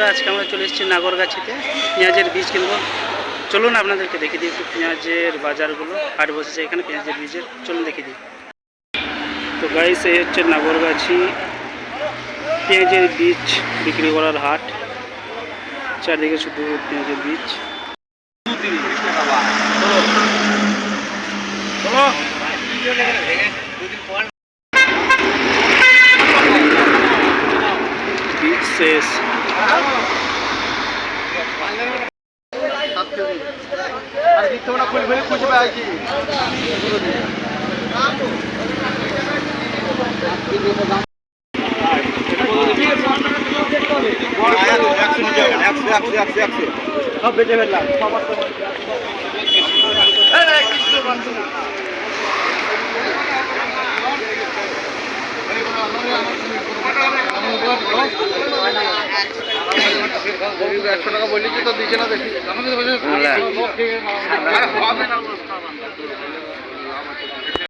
বন্ধুরা, আজকে আমরা চলে এসেছি নাগরগাছিতে, পেঁয়াজের বীজ কিনবো। চলুন আপনাদেরকে দেখে দিই একটু পেঁয়াজের বাজারগুলো হাট বসেছে এখানে পেঁয়াজের বীজের। চলুন দেখে দিই। তো গাইস এই হচ্ছে নাগরগাছি পেঁয়াজের বীজ বিক্রি করার হাট। চারদিকে শুধু পেঁয়াজের বীজ। বীজ শেষ। আর দিতে না খুলে ফেলে খুঁজে একশো টাকা বললি তো দিচ্ছে না দেখি।